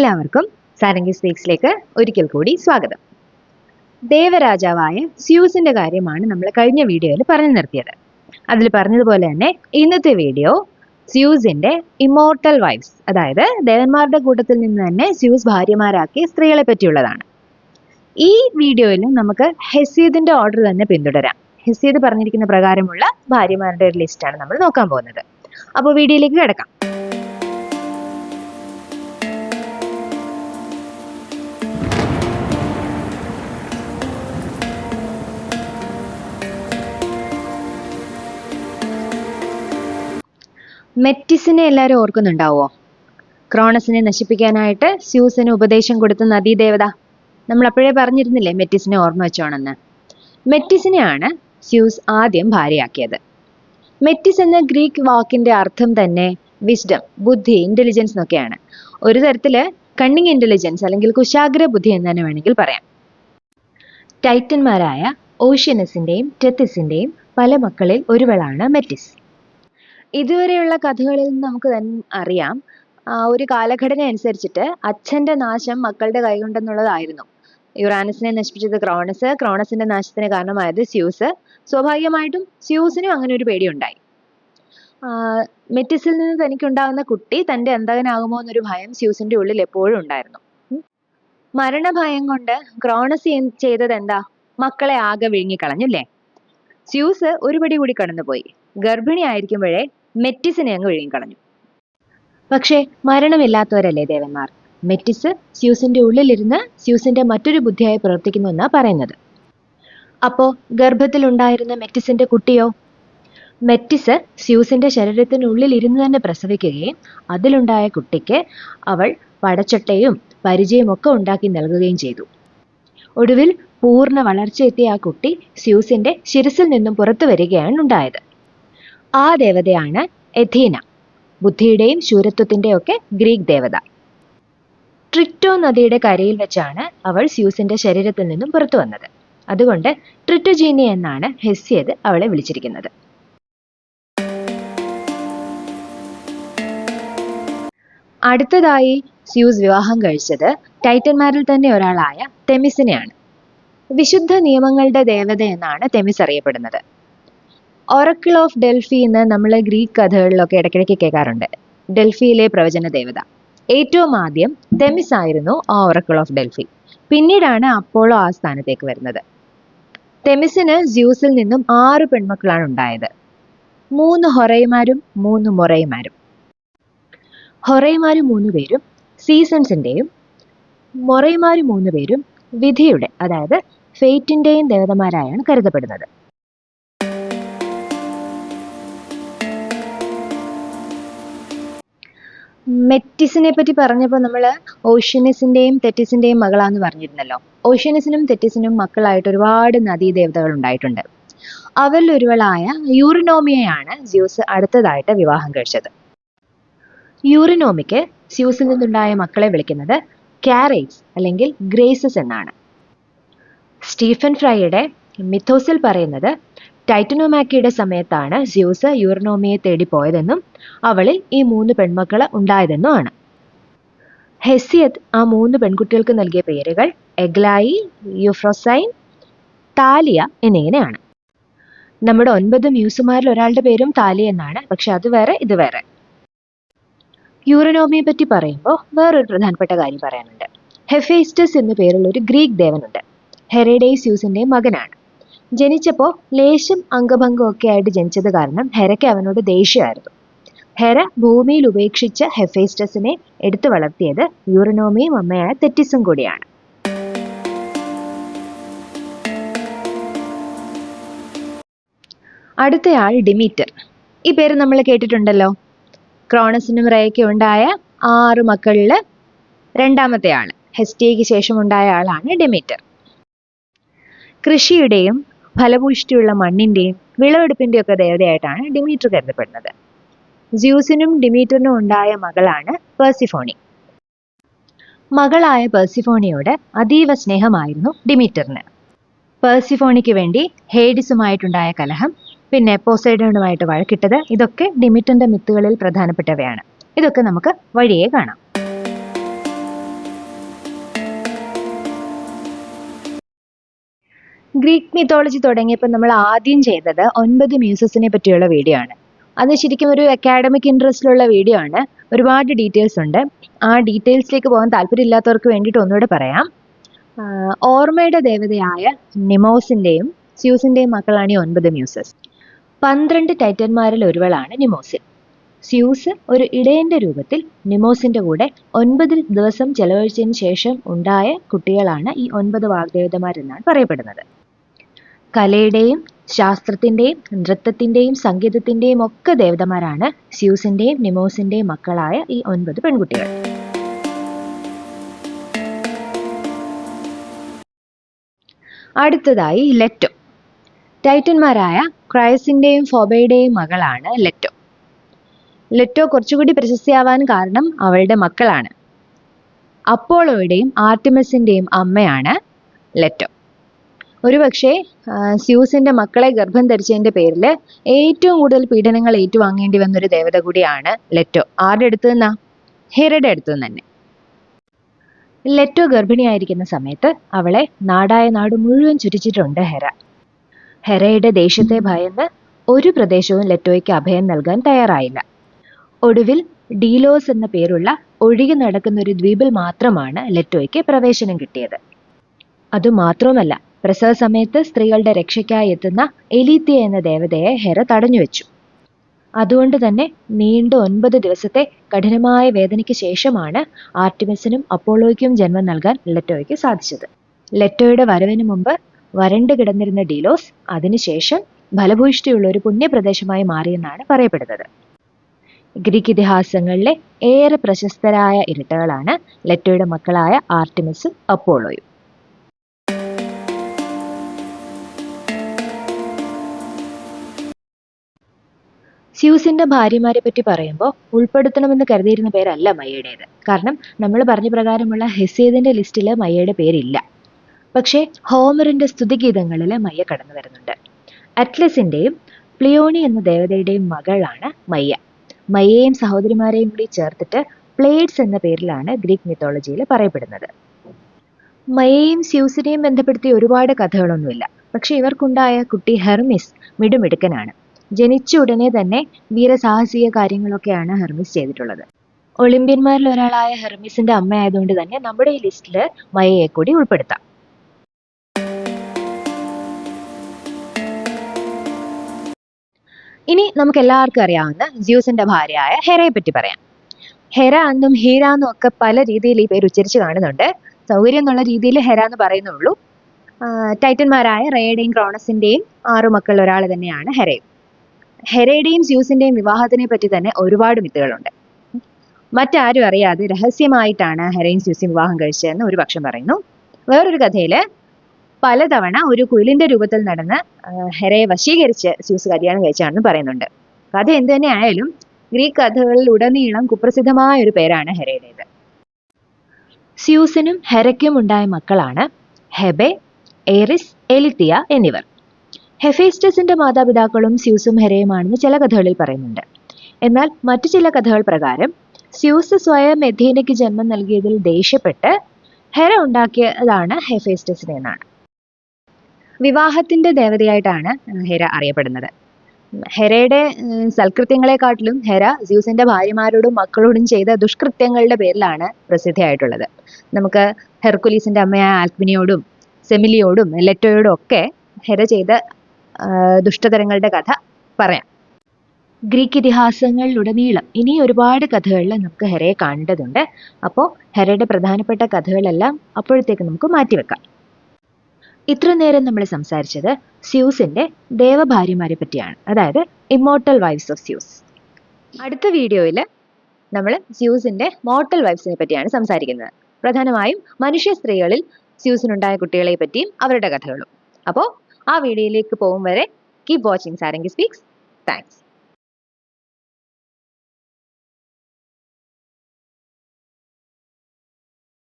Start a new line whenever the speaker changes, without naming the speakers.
എല്ലാവർക്കും സാരംഗി സ്പീക്സിലേക്ക് ഒരിക്കൽ കൂടി സ്വാഗതം. ദേവരാജാവായ സ്യൂസിന്റെ കാര്യമാണ് നമ്മൾ കഴിഞ്ഞ വീഡിയോയിൽ പറഞ്ഞു നിർത്തിയത്. അതിൽ പറഞ്ഞതുപോലെ തന്നെ ഇന്നത്തെ വീഡിയോ സ്യൂസിന്റെ ഇമോർട്ടൽ വൈഫ്സ് അതായത് ദേവന്മാരുടെ കൂട്ടത്തിൽ നിന്ന് തന്നെ സ്യൂസ് ഭാര്യമാരാക്കിയ സ്ത്രീകളെ പറ്റിയുള്ളതാണ്. ഈ വീഡിയോയിൽ നമുക്ക് ഹെസീദിന്റെ ഓർഡർ തന്നെ പിന്തുടരാം. ഹെസീദ് പറഞ്ഞിരിക്കുന്ന പ്രകാരമുള്ള ഭാര്യമാരുടെ ഒരു ലിസ്റ്റാണ് നമ്മൾ നോക്കാൻ പോകുന്നത്. അപ്പോൾ വീഡിയോയിലേക്ക് കിടക്കാം. മെറ്റിസിനെ എല്ലാവരും ഓർക്കുന്നുണ്ടാവോ? ക്രോണസിനെ നശിപ്പിക്കാനായിട്ട് സ്യൂസിന് ഉപദേശം കൊടുത്ത നദീദേവത. നമ്മൾ അപ്പോഴേ പറഞ്ഞിരുന്നില്ലേ മെറ്റിസിനെ ഓർമ്മ വെച്ചോണെന്ന്. മെറ്റിസിനെയാണ് സ്യൂസ് ആദ്യം ഭാര്യയാക്കിയത്. മെറ്റിസ് എന്ന ഗ്രീക്ക് വാക്കിന്റെ അർത്ഥം തന്നെ വിസ്ഡം ബുദ്ധി ഇന്റലിജൻസ് എന്നൊക്കെയാണ്. ഒരു തരത്തിൽ കണ്ണിങ് ഇന്റലിജൻസ് അല്ലെങ്കിൽ കുശാഗ്ര ബുദ്ധി എന്ന് തന്നെ വേണമെങ്കിൽ പറയാം. ടൈറ്റന്മാരായ ഓഷ്യനസിന്റെയും ടെത്തിസിന്റെയും പല മക്കളിൽ ഒരുവളാണ് മെറ്റിസ്. ഇതുവരെയുള്ള കഥകളിൽ നിന്ന് നമുക്ക് അറിയാം. ഒരു കാലഘടന അനുസരിച്ചിട്ട് അച്ഛന്റെ നാശം മക്കളുടെ കൈകൊണ്ടെന്നുള്ളതായിരുന്നു. യുറാനസിനെ നശിപ്പിച്ചത് ക്രോണസ്. ക്രോണസിന്റെ നാശത്തിന് കാരണമായത് സ്യൂസ്. സ്വാഭാവികമായിട്ടും സ്യൂസിനും അങ്ങനെ ഒരു പേടിയുണ്ടായി. മെറ്റിസിൽ നിന്ന് തനിക്കുണ്ടാകുന്ന കുട്ടി തന്റെ അന്തകനാകുമോ എന്നൊരു ഭയം സ്യൂസിന്റെ ഉള്ളിൽ എപ്പോഴും ഉണ്ടായിരുന്നു. മരണഭയം കൊണ്ട് ക്രോണസ് ചെയ്- ചെയ്തത് എന്താ മക്കളെ ആകെ വിഴുങ്ങിക്കളഞ്ഞില്ലേ സ്യൂസ് ഒരുപടി കൂടി കടന്നുപോയി. ഗർഭിണി ആയിരിക്കുമ്പോഴേ മെറ്റിസിനെ അങ്ങ് കളഞ്ഞു. പക്ഷേ മരണമില്ലാത്തവരല്ലേ ദേവന്മാർ? മെറ്റിസ് സ്യൂസിന്റെ ഉള്ളിലിരുന്ന് സ്യൂസിന്റെ മറ്റൊരു ബുദ്ധിയായി പ്രവർത്തിക്കുന്നു എന്നാ പറയുന്നത്. അപ്പോ ഗർഭത്തിലുണ്ടായിരുന്ന മെറ്റിസിന്റെ കുട്ടിയോ? മെറ്റിസ് സ്യൂസിന്റെ ശരീരത്തിനുള്ളിൽ ഇരുന്ന് തന്നെ പ്രസവിക്കുകയും അതിലുണ്ടായ കുട്ടിക്ക് അവൾ പടച്ചട്ടയും പരിചയം ഒക്കെ ഉണ്ടാക്കി നൽകുകയും ചെയ്തു. ഒടുവിൽ പൂർണ വളർച്ചയെത്തിയ ആ കുട്ടി സ്യൂസിന്റെ ശിരസിൽ നിന്നും പുറത്തു വരികയാണ് ഉണ്ടായത്. ആ ദേവതയാണ് എഥീന. ബുദ്ധിയുടെയും ശൂരത്വത്തിന്റെയും ഒക്കെ ഗ്രീക്ക് ദേവത. ട്രിറ്റോ നദിയുടെ കരയിൽ വെച്ചാണ് അവൾ സ്യൂസിന്റെ ശരീരത്തിൽ നിന്നും പുറത്തു വന്നത്. അതുകൊണ്ട് ട്രിറ്റോജീനി എന്നാണ് ഹെസ്യത് അവളെ വിളിച്ചിരിക്കുന്നത്. അടുത്തതായി സ്യൂസ് വിവാഹം കഴിച്ചത് ടൈറ്റന്മാരിൽ തന്നെ ഒരാളായ തെമിസിനെയാണ്. വിശുദ്ധ നിയമങ്ങളുടെ ദേവത എന്നാണ് തെമിസ് അറിയപ്പെടുന്നത്. ഒറക്കിൾ ഓഫ് ഡെൽഫി എന്ന് നമ്മൾ ഗ്രീക്ക് കഥകളിലൊക്കെ ഇടയ്ക്കിടയ്ക്ക് കേൾക്കാറുണ്ട്. ഡെൽഫിയിലെ പ്രവചന ദേവത. ഏറ്റവും ആദ്യം തെമിസ് ആയിരുന്നു ആ ഒറക്കിൾ ഓഫ് ഡെൽഫി പിന്നീടാണ് അപ്പോളോ ആ സ്ഥാനത്തേക്ക് വരുന്നത്. തെമിസിന് ജ്യൂസിൽ നിന്നും ആറ് പെൺമക്കളാണ് ഉണ്ടായത്. മൂന്ന് ഹൊറൈമാരും മൂന്ന് മൊറൈമാരും. ഹൊറയുമാരും മൂന്ന് പേരും സീസൺസിന്റെയും മൊറയുമാരും മൂന്ന് പേരും വിധിയുടെ അതായത് ഫെയ്റ്റിന്റെയും ദേവതമാരായാണ് കരുതപ്പെടുന്നത്. മെറ്റിസിനെ പറ്റി പറഞ്ഞപ്പോൾ നമ്മൾ ഓഷ്യനസിന്റെയും തെറ്റിസിന്റെയും മകളാന്ന് പറഞ്ഞിരുന്നല്ലോ. ഓഷ്യനസിനും തെറ്റിസിനും മക്കളായിട്ട് ഒരുപാട് നദീദേവതകൾ ഉണ്ടായിട്ടുണ്ട്. അവരിൽ ഒരുവളായ യൂറിനോമിയയാണ് സ്യൂസ് അടുത്തതായിട്ട് വിവാഹം കഴിച്ചത്. യൂറിനോമിക്ക് സ്യൂസിൽ നിന്നുണ്ടായ മക്കളെ വിളിക്കുന്നത് കാരേറ്റ്സ് അല്ലെങ്കിൽ ഗ്രേസസ് എന്നാണ്. സ്റ്റീഫൻ ഫ്രൈയുടെ മിത്തോസിൽ പറയുന്നത് ടൈറ്റനോമാക്കിയുടെ സമയത്താണ് സ്യൂസ് യൂറിനോമിയെ തേടി പോയതെന്നും അവളിൽ ഈ മൂന്ന് പെൺമക്കൾ ഉണ്ടായതെന്നും ആണ്. ഹെസിയത് ആ മൂന്ന് പെൺകുട്ടികൾക്ക് നൽകിയ പേരുകൾ എഗ്ലായി യുഫ്രോസൈൻ താലിയ എന്നിങ്ങനെയാണ്. നമ്മുടെ ഒൻപത് മ്യൂസുമാരിൽ ഒരാളുടെ പേരും താലിയ എന്നാണ് പക്ഷെ അത് വേറെ ഇത് വേറെ. യൂറനോമിയെ പറ്റി പറയുമ്പോൾ വേറൊരു പ്രധാനപ്പെട്ട കാര്യം പറയാനുണ്ട്. ഹെഫേസ്റ്റസ് എന്നു പേരുള്ള ഒരു ഗ്രീക്ക് ദേവനുണ്ട്. ഹെറേഡേസ്യൂസിന്റെ മകനാണ്. ജനിച്ചപ്പോൾ ലേശം അംഗഭംഗം ഒക്കെ ആയിട്ട് ജനിച്ചത് കാരണം ഹെരയ്ക്ക് അവനോട് ദേഷ്യമായിരുന്നു. ഹെര ഭൂമിയിൽ ഉപേക്ഷിച്ച ഹെഫേസ്റ്റസിനെ എടുത്തു വളർത്തിയത് യൂറിനോമിയും അമ്മയായ തെറ്റിസും കൂടിയാണ്. അടുത്തയാൾ ഡിമീറ്റർ. ഈ പേര് നമ്മൾ കേട്ടിട്ടുണ്ടല്ലോ. ക്രോണസിനും റേയ്ക്കും ഉണ്ടായ ആറ് മക്കളിൽ രണ്ടാമത്തെ ആൾ ഹെസ്റ്റിയയ്ക്ക് ശേഷം ഉണ്ടായ ആളാണ് ഡിമീറ്റർ. കൃഷിയുടെയും ഫലപുഷ്ടിയുള്ള വിളവെടുപ്പിന്റെയും ഒക്കെ ദേവതയായിട്ടാണ് ഡിമീറ്റർ കരുതപ്പെടുന്നത്. ജ്യൂസിനും ഡിമീറ്ററിനും ഉണ്ടായ മകളാണ് പേഴ്സിഫോണി മകളായ പേഴ്സിഫോണിയോട് അതീവ സ്നേഹമായിരുന്നു ഡിമീറ്ററിന് പേഴ്സിഫോണിക്ക് വേണ്ടി ഹേഡിസുമായിട്ടുണ്ടായ കലഹം പിന്നെ പോസൈഡോണുമായിട്ട് വഴക്കിട്ടത് ഇതൊക്കെ ഡിമിറ്ററിന്റെ മിത്തുകളിൽ പ്രധാനപ്പെട്ടവയാണ്. ഇതൊക്കെ നമുക്ക് വഴിയെ കാണാം. ഗ്രീക്ക് മിത്തോളജി തുടങ്ങിയപ്പോൾ നമ്മൾ ആദ്യം ചെയ്തത് ഒൻപത് മ്യൂസസിനെ പറ്റിയുള്ള വീഡിയോ ആണ്. അത് ശരിക്കും ഒരു അക്കാഡമിക് ഇൻട്രസ്റ്റിലുള്ള വീഡിയോ ആണ്. ഒരുപാട് ഡീറ്റെയിൽസ് ഉണ്ട്. ആ ഡീറ്റെയിൽസിലേക്ക് പോകാൻ താല്പര്യമില്ലാത്തവർക്ക് വേണ്ടിയിട്ട് ഒന്നുകൂടെ പറയാം. ഓർമ്മയുടെ ദേവതയായ നിമോസിന്റെയും സ്യൂസിന്റെയും മക്കളാണ് ഈ ഒൻപത് മ്യൂസസ് പന്ത്രണ്ട് ടൈറ്റന്മാരിൽ ഒരുവളാണ് നിമോസിൻ സ്യൂസ് ഒരു ഇടയന്റെ രൂപത്തിൽ നിമോസിന്റെ കൂടെ ഒൻപത് ദിവസം ചെലവഴിച്ചതിന് ശേഷം ഉണ്ടായ കുട്ടികളാണ് ഈ ഒൻപത് വാഗ്ദേവതമാരെന്നാണ് പറയപ്പെടുന്നത്. കലയുടെയും ശാസ്ത്രത്തിന്റെയും നൃത്തത്തിന്റെയും സംഗീതത്തിന്റെയും ഒക്കെ ദേവതമാരാണ് സ്യൂസിന്റെയും നിമോസിന്റെയും മക്കളായ ഈ ഒൻപത് പെൺകുട്ടികൾ. അടുത്തതായി ലെറ്റോ. ടൈറ്റന്മാരായ ക്രൈസിന്റെയും ഫോബയുടെയും മകളാണ് ലെറ്റോ. ലെറ്റോ കുറച്ചുകൂടി പ്രശസ്തിയാവാൻ കാരണം അവളുടെ മക്കളാണ്. അപ്പോളോയുടെയും ആർട്ടിമസിന്റെയും അമ്മയാണ് ലെറ്റോ. ഒരുപക്ഷെ സ്യൂസിന്റെ മക്കളെ ഗർഭം ധരിച്ചതിന്റെ പേരിൽ ഏറ്റവും കൂടുതൽ പീഡനങ്ങൾ ഏറ്റുവാങ്ങേണ്ടി വന്നൊരു ദേവത കൂടിയാണ് ലെറ്റോ. ആരുടെ അടുത്ത് നിന്നാ? ഹെരയുടെ അടുത്ത് നിന്ന് തന്നെ. ലെറ്റോ ഗർഭിണിയായിരിക്കുന്ന സമയത്ത് അവളെ നാടായ നാട് മുഴുവൻ ചുറ്റിച്ചിട്ടുണ്ട് ഹെര. ഹെരയുടെ ദേഷ്യത്തെ ഭയന്ന് ഒരു പ്രദേശവും ലെറ്റോയ്ക്ക് അഭയം നൽകാൻ തയ്യാറായില്ല. ഒടുവിൽ ഡീലോസ് എന്ന പേരുള്ള ഒഴുകി നടക്കുന്ന ഒരു ദ്വീപിൽ മാത്രമാണ് ലെറ്റോയ്ക്ക് പ്രവേശനം കിട്ടിയത്. അതുമാത്രവുമല്ല പ്രസവ സമയത്ത് സ്ത്രീകളുടെ രക്ഷയ്ക്കായി എത്തുന്ന എലീത്തിയ എന്ന ദേവതയെ ഹെറ തടഞ്ഞു വെച്ചു അതുകൊണ്ട് തന്നെ നീണ്ട ഒൻപത് ദിവസത്തെ കഠിനമായ വേദനയ്ക്ക് ശേഷമാണ് ആർട്ടിമിസിനും അപ്പോളോയ്ക്കും ജന്മം നൽകാൻ ലെറ്റോയ്ക്ക് സാധിച്ചത്. ലെറ്റോയുടെ വരവിന് മുമ്പ് വരണ്ടു കിടന്നിരുന്ന ഡീലോസ് അതിനുശേഷം ഫലഭൂയിഷ്ടിയുള്ള ഒരു പുണ്യപ്രദേശമായി മാറിയെന്നാണ് പറയപ്പെടുന്നത്. ഗ്രീക്ക് ഇതിഹാസങ്ങളിലെ ഏറെ പ്രശസ്തരായ ഇരട്ടകളാണ് ലെറ്റോയുടെ മക്കളായ ആർട്ടിമിസും അപ്പോളോയും. സ്യൂസിന്റെ ഭാര്യമാരെ പറ്റി പറയുമ്പോൾ ഉൾപ്പെടുത്തണമെന്ന് കരുതിയിരുന്ന പേരല്ല മയ്യയുടേത്. കാരണം നമ്മൾ പറഞ്ഞ പ്രകാരമുള്ള ഹെസേദിന്റെ ലിസ്റ്റിൽ മയ്യയുടെ പേരില്ല. പക്ഷേ ഹോമറിന്റെ സ്തുതിഗീതങ്ങളിൽ മയ്യ കടന്നു വരുന്നുണ്ട്. അറ്റ്ലസിന്റെയും പ്ലിയോണി എന്ന ദേവതയുടെയും മകളാണ് മയ്യ. മയ്യയും സഹോദരിമാരെയും കൂടി ചേർത്തിട്ട് പ്ലേഡ്സ് എന്ന പേരിലാണ് ഗ്രീക്ക് മിത്തോളജിയിൽ പറയപ്പെടുന്നത്. മയയും സ്യൂസിനെയും ബന്ധപ്പെടുത്തി ഒരുപാട് കഥകളൊന്നുമില്ല. പക്ഷെ ഇവർക്കുണ്ടായ കുട്ടി ഹെർമിസ് മിടുമിടുക്കനാണ്. ജനിച്ച ഉടനെ തന്നെ വീരസാഹസിക കാര്യങ്ങളൊക്കെയാണ് ഹെർമിസ് ചെയ്തിട്ടുള്ളത്. ഒളിമ്പ്യന്മാരിൽ ഒരാളായ ഹെർമിസിന്റെ അമ്മ ആയതുകൊണ്ട് തന്നെ നമ്മുടെ ഈ ലിസ്റ്റിൽ മയയെ കൂടി ഉൾപ്പെടുത്താം. ഇനി നമുക്ക് എല്ലാവർക്കും അറിയാവുന്ന ജ്യൂസിന്റെ ഭാര്യയായ ഹെറയെ പറ്റി പറയാം. ഹെര എന്നും ഹീര എന്നും ഒക്കെ പല രീതിയിൽ ഈ പേര് ഉച്ചരിച്ച് കാണുന്നുണ്ട്. സൗകര്യം എന്നുള്ള രീതിയിൽ ഹെര എന്ന് പറയുന്നുള്ളൂ ടൈറ്റന്മാരായ റേയുടെയും ക്രോണസിന്റെയും ആറു മക്കളിൽ ഒരാൾ തന്നെയാണ് ഹെരയും. ഹെരയുടെയും സ്യൂസിന്റെയും വിവാഹത്തിനെ പറ്റി തന്നെ ഒരുപാട് മിത്തുകളുണ്ട്. മറ്റാരും അറിയാതെ രഹസ്യമായിട്ടാണ് ഹെരയും സ്യൂസിയും വിവാഹം കഴിച്ചതെന്ന് ഒരു പക്ഷം പറയുന്നു. വേറൊരു കഥയിൽ പലതവണ ഒരു കുയിലിന്റെ രൂപത്തിൽ നടന്ന് ഹെറയെ വശീകരിച്ച് സ്യൂസ് കല്യാണം കഴിച്ചാണെന്ന് പറയുന്നുണ്ട്. കഥ എന്ത് തന്നെ ആയാലും ഗ്രീക്ക് കഥകളിൽ ഉടനീളം കുപ്രസിദ്ധമായ ഒരു പേരാണ് ഹെരയുടേത് സ്യൂസിനും ഹെരയ്ക്കും ഉണ്ടായ മക്കളാണ് ഹെബെ എറിസ് എലിത്തിയ എന്നിവർ. ഹെഫേസ്റ്റസിന്റെ മാതാപിതാക്കളും സ്യൂസും ഹെരയുമാണെന്ന് ചില കഥകളിൽ പറയുന്നുണ്ട്. എന്നാൽ മറ്റു ചില കഥകൾ പ്രകാരം സ്യൂസ് സ്വയം എഥീനയ്ക്ക് ജന്മം നൽകിയതിൽ ദേഷ്യപ്പെട്ട് ഹെര ഉണ്ടാക്കിയതാണ് ഹെഫേസ്റ്റസിനെ എന്നാണ്. വിവാഹത്തിന്റെ ദേവതയായിട്ടാണ് ഹെര അറിയപ്പെടുന്നത്. ഹെരയുടെ സൽകൃത്യങ്ങളെക്കാട്ടിലും ഹെര സ്യൂസിന്റെ ഭാര്യമാരോടും മക്കളോടും ചെയ്ത ദുഷ്കൃത്യങ്ങളുടെ പേരിലാണ് പ്രസിദ്ധിയായിട്ടുള്ളത്. നമുക്ക് ഹെർക്കുലീസിന്റെ അമ്മയായ ആൽക്മിനിയോടും സെമിലിയോടും ലെറ്റോയോടും ഒക്കെ ഹെര ചെയ്ത ദുഷ്ടതരങ്ങളുടെ കഥ പറയാം. ഗ്രീക്ക് ഇതിഹാസങ്ങളിലുടനീളം ഇനി ഒരുപാട് കഥകളിൽ നമുക്ക് ഹെരയെ കാണേണ്ടതുണ്ട്. അപ്പോൾ ഹെരയുടെ പ്രധാനപ്പെട്ട കഥകളെല്ലാം അപ്പോഴത്തേക്ക് നമുക്ക് മാറ്റിവെക്കാം. ഇത്ര നേരം നമ്മൾ സംസാരിച്ചത് സ്യൂസിന്റെ ദേവഭാര്യമാരെ പറ്റിയാണ്. അതായത് ഇമ്മോർട്ടൽ വൈഫ്സ് ഓഫ് സ്യൂസ് അടുത്ത വീഡിയോയിൽ നമ്മൾ സ്യൂസിന്റെ മോർട്ടൽ വൈഫ്സിനെ പറ്റിയാണ് സംസാരിക്കുന്നത്. പ്രധാനമായും മനുഷ്യ സ്ത്രീകളിൽ സ്യൂസിനുണ്ടായ കുട്ടികളെ പറ്റിയും അവരുടെ കഥകളും. അപ്പോൾ ആ വീഡിയോയിലേക്ക് പോകും വരെ. Keep watching Sarangi speaks thanks